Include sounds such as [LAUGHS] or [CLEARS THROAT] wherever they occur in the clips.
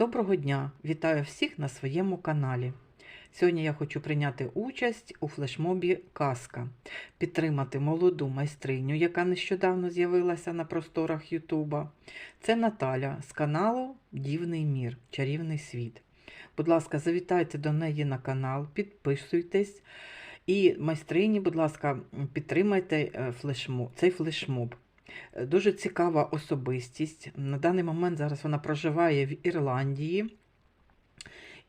Доброго дня! Вітаю всіх на своєму каналі. Сьогодні я хочу прийняти участь у флешмобі Казка, підтримати молоду майстриню, яка нещодавно з'явилася на просторах Ютуба. Це Наталя з каналу Дівний Мір, Чарівний світ. Будь ласка, завітайте до неї на канал, підписуйтесь. І майстрині, будь ласка, підтримайте е, флешмоб, цей флешмоб. Е, Дуже цікава особистість. На даний момент зараз вона проживає в Ірландії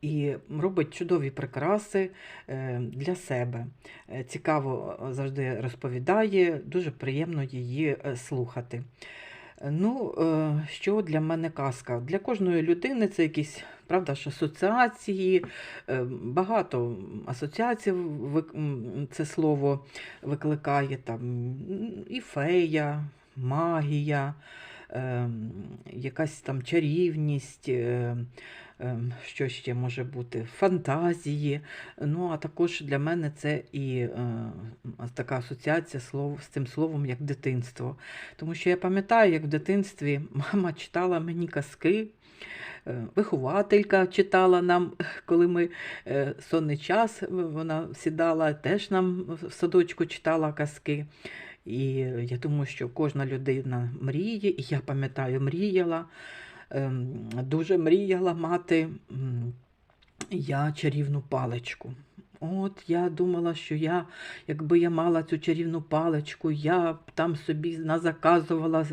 і робить чудові прикраси е, для себе. Е, Цікаво завжди розповідає, дуже приємно її слухати. Ну, що для мене казка? Для кожної людини це якісь, правда ж, асоціації, багато асоціацій це слово викликає там і фея, магія, е, якась там чарівність, е, е, що ще може бути, фантазії. Ну, а також для мене це і е, така асоціація слов, з цим словом, як дитинство. Тому що я пам'ятаю, як в дитинстві [LAUGHS] мама читала мені казки. е, Вихователька читала нам, коли ми е, сонний час, вона сідала, теж нам в садочку читала казки. І я думаю, що кожна людина мріє, і я пам'ятаю, мріяла, ем, дуже мріяла мати я чарівну паличку. От я думала, що я, якби я мала цю чарівну паличку, я б там собі назаказувала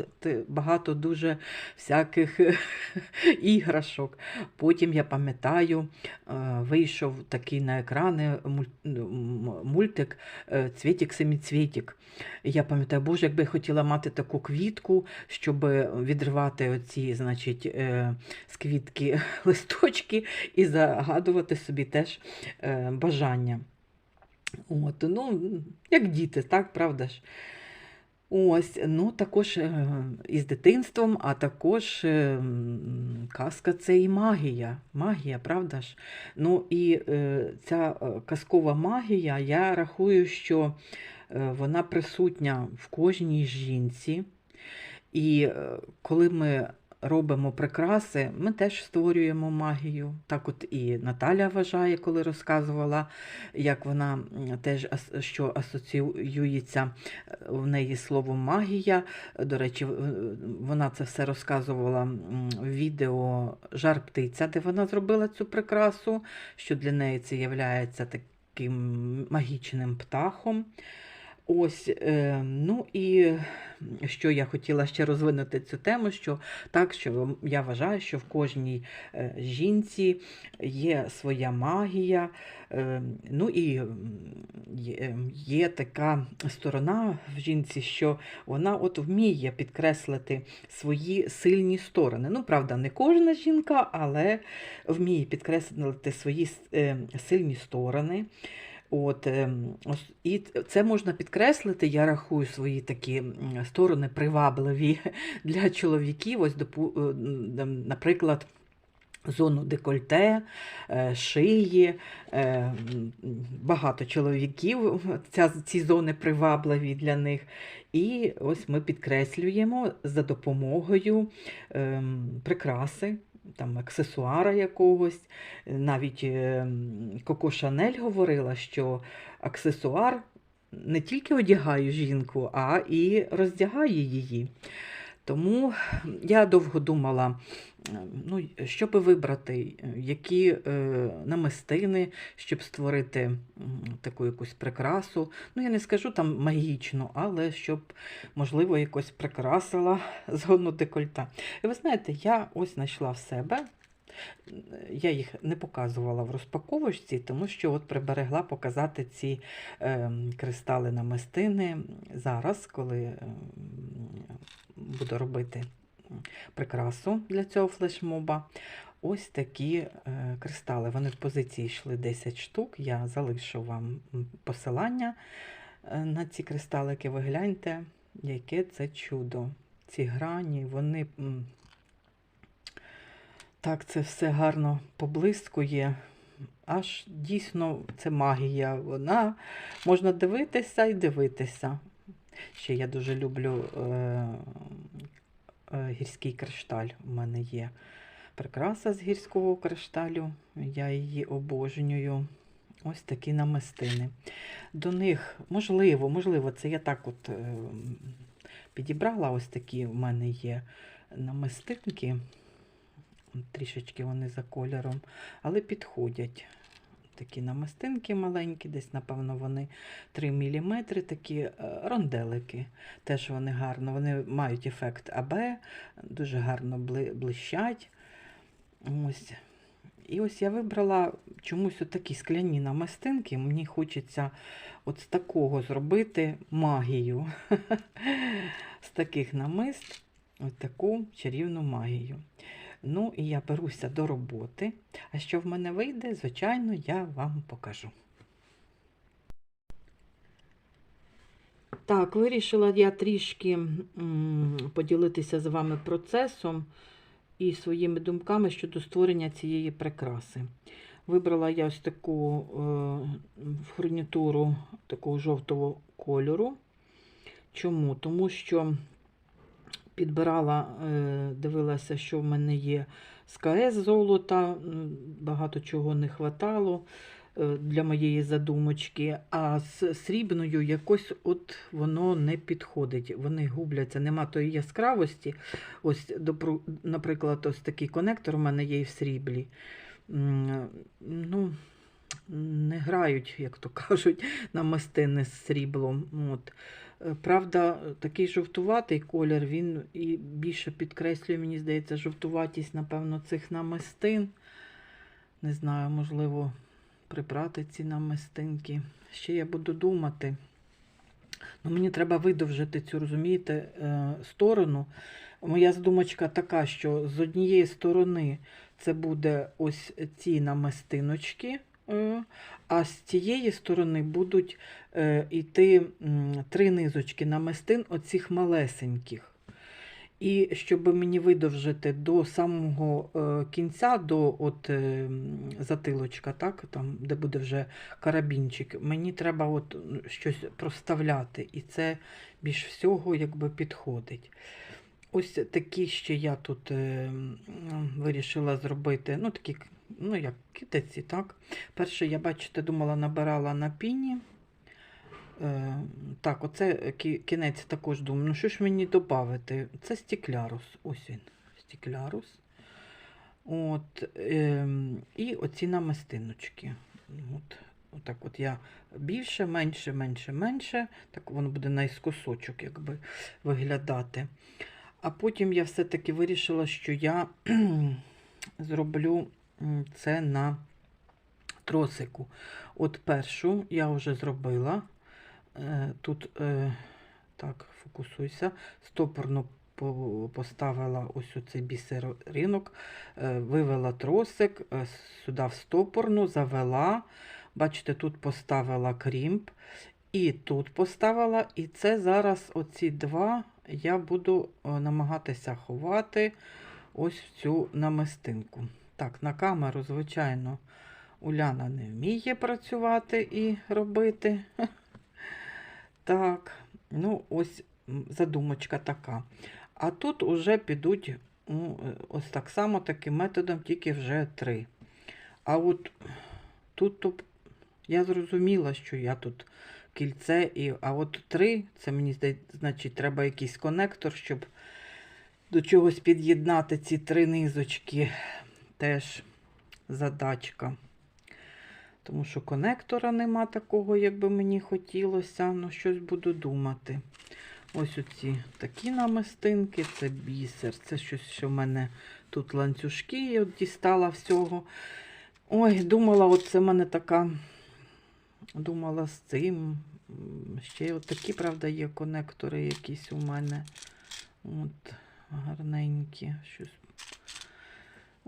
багато дуже всяких [LAUGHS] іграшок. Потім я пам'ятаю, е, вийшов такий на екрани мультик е, Цвітік семіцвітік. Я пам'ятаю, боже, якби я хотіла мати таку квітку, щоб відривати оці, значить, е, з квітки [LAUGHS] листочки і загадувати собі теж е, бажання. От, ну, як діти, так, правда ж? Ось, ну також е, із дитинством, а також е, казка це і магія. Магія, правда ж? Ну і е, ця казкова магія, я рахую, що вона присутня в кожній жінці. І коли ми робимо прикраси, ми теж створюємо магію. Так от і Наталя вважає, коли розказувала, як вона теж що асоціюється е, в неї слово магія. До речі, вона це все розказувала в відео Жар птиця, де вона зробила цю прикрасу, що для неї це є таким магічним птахом. Ось, е, ну і що я хотіла ще розвинути цю тему, що так, що я вважаю, що в кожній е, жінці є своя магія, е, ну і є, така сторона в жінці, що вона от вміє підкреслити свої сильні сторони. Ну, правда, не кожна жінка, але вміє підкреслити свої сильні сторони. От, ем, і це можна підкреслити, я рахую свої такі сторони привабливі [LAUGHS] для чоловіків. Ось, е, наприклад, зону декольте, е, шиї. е, Багато чоловіків ця, ці зони привабливі для них. І ось ми підкреслюємо за допомогою ем, прикраси, там, аксесуара якогось. Навіть ем, Коко Шанель говорила, що аксесуар не тільки одягає жінку, а і роздягає її. Тому я довго думала, е, ну, щоб вибрати, е, які е, намистини, щоб створити таку якусь прикрасу. Ну, я не скажу там магічну, але щоб, можливо, якось прикрасила [LAUGHS] зону декольта. І ви знаєте, я ось знайшла в себе. Я їх не показувала в розпаковочці, тому що от приберегла показати ці е, кристали намистини зараз, коли е, буду робити прикрасу для цього флешмоба. Ось такі е, кристали. Вони в позиції йшли 10 штук. Я залишу вам посилання е, на ці кристалики. Ви гляньте, яке це чудо. Ці грані, вони так це все гарно поблискує. Аж дійсно це магія. Вона можна дивитися і дивитися. Ще я дуже люблю е, е, гірський кришталь у мене є. прикраса з гірського кришталю. Я її обожнюю. Ось такі намистини. До них, можливо, можливо, це я так от е, підібрала ось такі в мене є намистинки. Трішечки вони за кольором, але підходять. Такі намистинки маленькі, десь, напевно, вони 3 мм, такі е, ронделики. Теж вони гарно, вони мають ефект АБ, дуже гарно блищать. Ось. І ось я вибрала чомусь такі скляні намистинки. Мені хочеться от з такого зробити магію. [LAUGHS] З таких намист ось таку чарівну магію. Ну, і я беруся до роботи. А що в мене вийде, звичайно, я вам покажу. Так, вирішила я трішки поділитися з вами процесом і своїми думками щодо створення цієї прикраси. Вибрала я ось таку е, фурнітуру такого жовтого кольору. Чому? Тому що підбирала, е, дивилася, що в мене є з КС золота, багато чого не хватало е, для моєї задумочки, а з срібною якось от воно не підходить. Вони губляться, нема тої яскравості. Ось, наприклад, ось такий конектор у мене є і в сріблі. Ну, не грають, як то [LAUGHS] кажуть, на мастини з сріблом. От. Е, Правда, такий жовтуватий колір, він і більше підкреслює, мені здається, жовтуватість, напевно, цих намистин. Не знаю, можливо, прибрати ці намистинки. Ще я буду думати. Ну, мені треба видовжити цю, розумієте, е, сторону. Моя задумочка така, що з однієї сторони це буде ось ці намистиночки, а з цієї сторони будуть е, йти м, три низочки намистин оцих малесеньких. І щоб мені видовжити до самого е, кінця, до от, е, затилочка, так, там, де буде вже карабінчик, мені треба от щось проставляти. І це більш всього якби підходить. Ось такі ще я тут е, вирішила зробити, ну такі, ну як китиці, так. Перше, я, бачите, думала, набирала на піні. Е, так, оце кінець також думаю, ну що ж мені додати? Це стеклярус. Ось він, стеклярус. От, ем, і оці намистиночки. От, отак от я більше, менше, менше, менше. Так воно буде наискосочок якби виглядати. А потім я все-таки вирішила, що я [CLEARS THROAT] зроблю це на тросику. От першу я вже зробила. Е, Тут е, так, фокусуйся, стопорно поставила ось оцей бісеринок, е, вивела тросик, сюди в стопорну, завела. Бачите, тут поставила крімп, і тут поставила, і це зараз оці два я буду намагатися ховати ось в цю намистинку. Так, на камеру, звичайно, Уляна не вміє працювати і робити. [LAUGHS] Так, ну ось задумочка така. А тут уже підуть ну, ось так само таким методом, тільки вже три. А от тут то, я зрозуміла, що я тут кільце, і, а от три, це мені здається, значить, треба якийсь конектор, щоб до чогось під'єднати ці три низочки. Теж задачка. Тому що конектора нема такого, як би мені хотілося. Ну, щось буду думати. Ось оці такі намистинки, це бісер. Це щось, що в мене тут ланцюжки, я от дістала всього. Ой, думала, от це в мене така. Думала з цим. Ще от такі, правда, є конектори якісь у мене. От, гарненькі. Щось.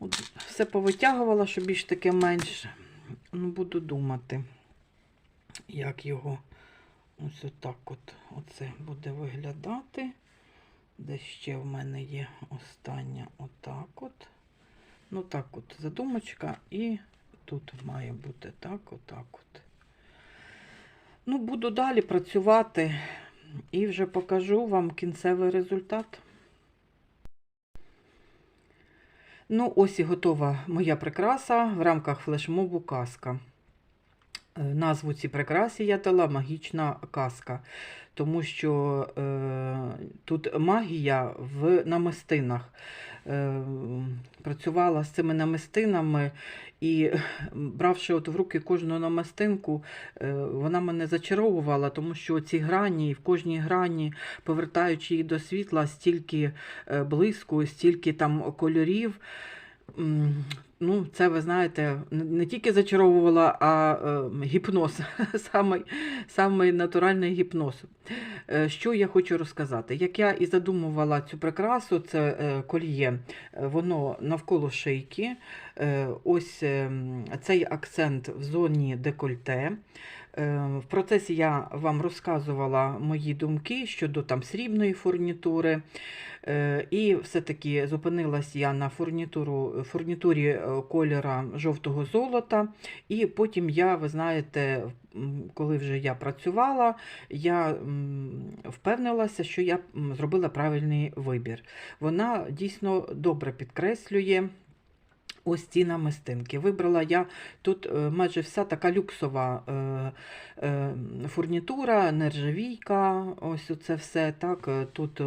От, все повитягувала, щоб більш таке менше. Ну, буду думати, як його ось отак от оце буде виглядати. Де ще в мене є остання отак от. Ну так от задумочка, і тут має бути так, отак от. Ну, буду далі працювати і вже покажу вам кінцевий результат. Ну, ось і готова моя прикраса в рамках флешмобу казка. Е, Назву цій прикрасі я дала магічна казка, тому що е, тут магія в намистинах. Е, працювала з цими намистинами і бравши от в руки кожну намистинку, е, вона мене зачаровувала, тому що ці грані, в кожній грані, повертаючи її до світла, стільки е, блиску, стільки там кольорів. Ну, це ви знаєте, не- тільки зачаровувала, а е, гіпноз, [LAUGHS] самий, самий натуральний гіпноз. Е, Що я хочу розказати? Як я і задумувала цю прикрасу, це е, кольє, воно навколо шийки. Ось цей акцент в зоні декольте. В процесі я вам розказувала мої думки щодо там срібної фурнітури. Е, І все-таки зупинилась я на фурнітуру, фурнітурі е, кольора жовтого золота. І потім я, ви знаєте, коли вже я працювала, я впевнилася, що я зробила правильний вибір. Вона дійсно добре підкреслює. Ось ці намистинки. Вибрала я тут е, майже вся така люксова е, е, фурнітура, нержавійка, ось це все. Так, тут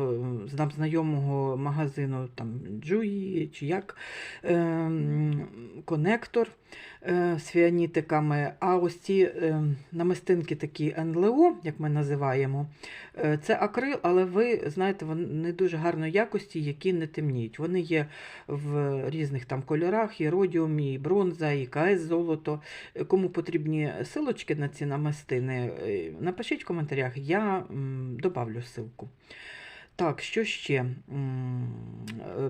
з знайомого магазину там Джуї чи як е, конектор з фіанітиками. А ось ці намистинки такі НЛО, як ми називаємо, це акрил, але ви знаєте, вони дуже гарної якості, які не темніють. Вони є в різних там кольорах, і родіум, і бронза, і КС золото. Е, Кому потрібні силочки на ці намистини, е, напишіть в коментарях, я м, добавлю ссылку. Так, що ще?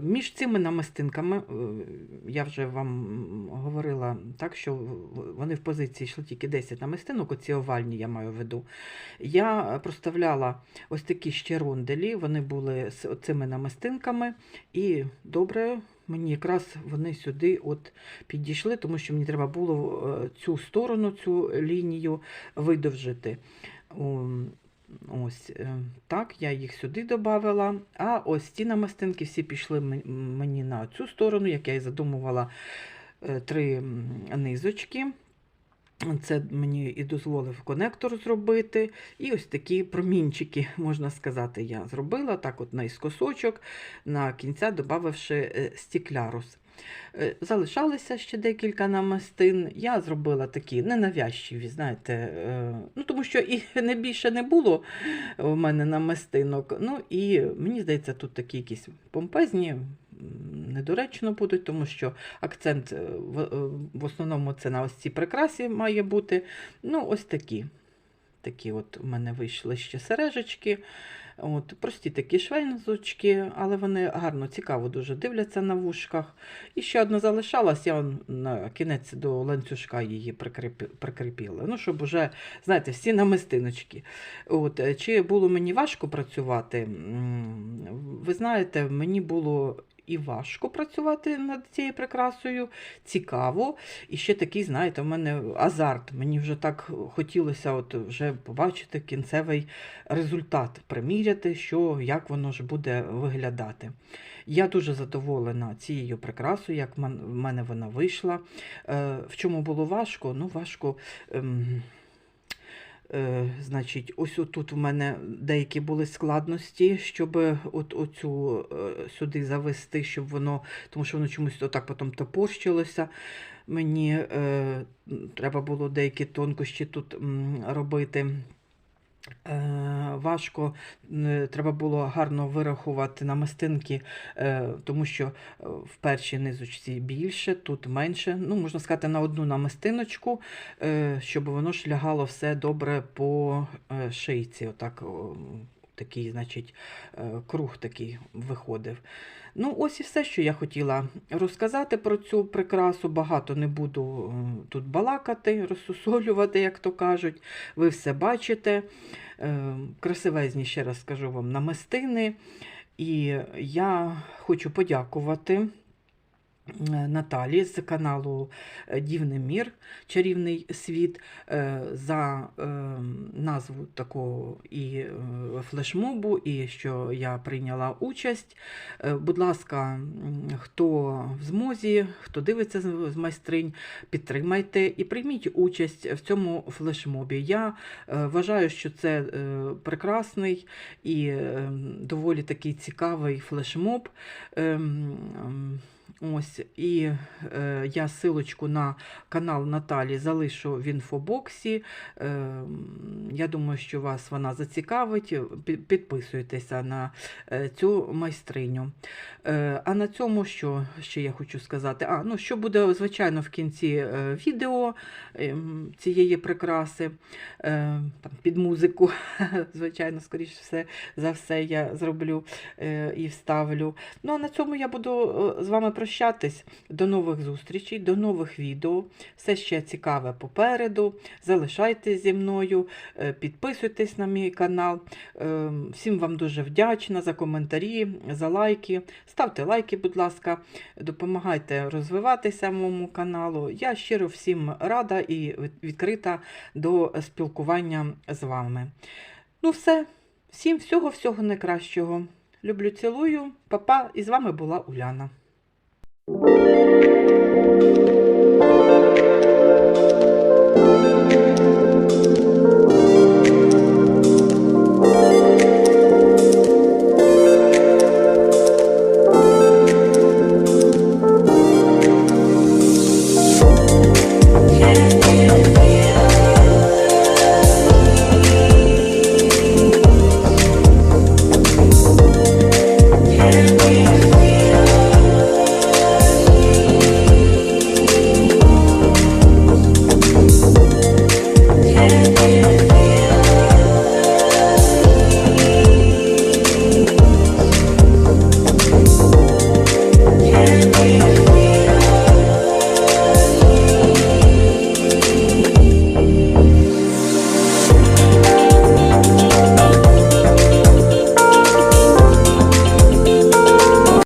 Між цими намистинками, е, я вже вам говорила так, що вони в позиції йшли тільки 10 намистинок, оці овальні я маю в виду. Я проставляла ось такі ще ронделі, вони були з цими намистинками, і добре, мені якраз вони сюди от підійшли, тому що мені треба було е, цю сторону, цю лінію видовжити. Ось е, так, я їх сюди додавала. А ось ці намистинки всі пішли мені на цю сторону, як я і задумувала е, три низочки. Це мені і дозволив конектор зробити. І ось такі промінчики, можна сказати, я зробила так от наискосочок, на кінця додавши е, стіклярус. Е, Залишалося ще декілька намистин. Я зробила такі ненавязчиві, знаєте, е, ну тому що і не більше не було у мене намистинок. Ну і мені здається, тут такі якісь помпезні, недоречно будуть, тому що акцент е, в, е, в основному це на ось цій прикрасі має бути. Ну, ось такі. Такі от у мене вийшли ще сережечки. От, прості такі швейнзочки, але вони гарно, цікаво дуже дивляться на вушках. І ще одна залишалась, я на кінець до ланцюжка її прикріпила. Ну, щоб уже, знаєте, всі намистиночки. От, е, чи було мені важко працювати? Ви знаєте, мені було і важко працювати над цією прикрасою, цікаво. І ще такий, знаєте, в мене азарт. Мені вже так хотілося от вже побачити кінцевий результат, приміряти, що, як воно ж буде виглядати. Я дуже задоволена цією прикрасою, як в мене вона вийшла. Е, В чому було важко? Ну, важко. Е, значить, ось тут у мене деякі були складності, щоб от оцю е, сюди завести, щоб воно, тому що воно чомусь отак потім топорщилося. Мені е, треба було деякі тонкощі тут м, робити. Е, важко, е, треба було гарно вирахувати намистинки, е, тому що в першій низочці більше, тут менше. Ну, можна сказати, на одну намистиночку, щоб воно ж лягало все добре по шийці. Отак, такий, значить, е, круг такий виходив. Ну, ось і все, що я хотіла розказати про цю прикрасу. Багато не буду е, тут балакати, розсусолювати, як то кажуть. Ви все бачите. Е, Красивезні, ще раз скажу вам, намистини. І я хочу подякувати Наталі з каналу е, Дівний мір, Чарівний світ е, за е, назву такого і е, флешмобу, і що я прийняла участь. Е, Будь ласка, хто в змозі, хто дивиться з майстринь, підтримайте і прийміть участь в цьому флешмобі. Я е, вважаю, що це е, прекрасний і е, доволі такий цікавий флешмоб. Ось, і е, я силочку на канал Наталі залишу в інфобоксі. Е, я думаю, що вас вона зацікавить. Підписуйтеся на е, цю майстриню. Е, а на цьому що ще я хочу сказати? А, ну, що буде, звичайно, в кінці е, відео ем, цієї прикраси, е, там, під музику, [LAUGHS] звичайно, скоріш все, за все я зроблю е, і вставлю. Ну а на цьому я буду е, з вами прощатись. До нових зустрічей, до нових відео. Все ще цікаве попереду. Залишайтесь зі мною, е, підписуйтесь на мій канал. Е, Всім вам дуже вдячна за коментарі, за лайки. Ставте лайки, будь ласка, допомагайте розвиватися моєму каналу. Я щиро всім рада і відкрита до спілкування з вами. Ну, все, всім всього-всього найкращого. Люблю, цілую, папа, і з вами була Уляна. Thank you.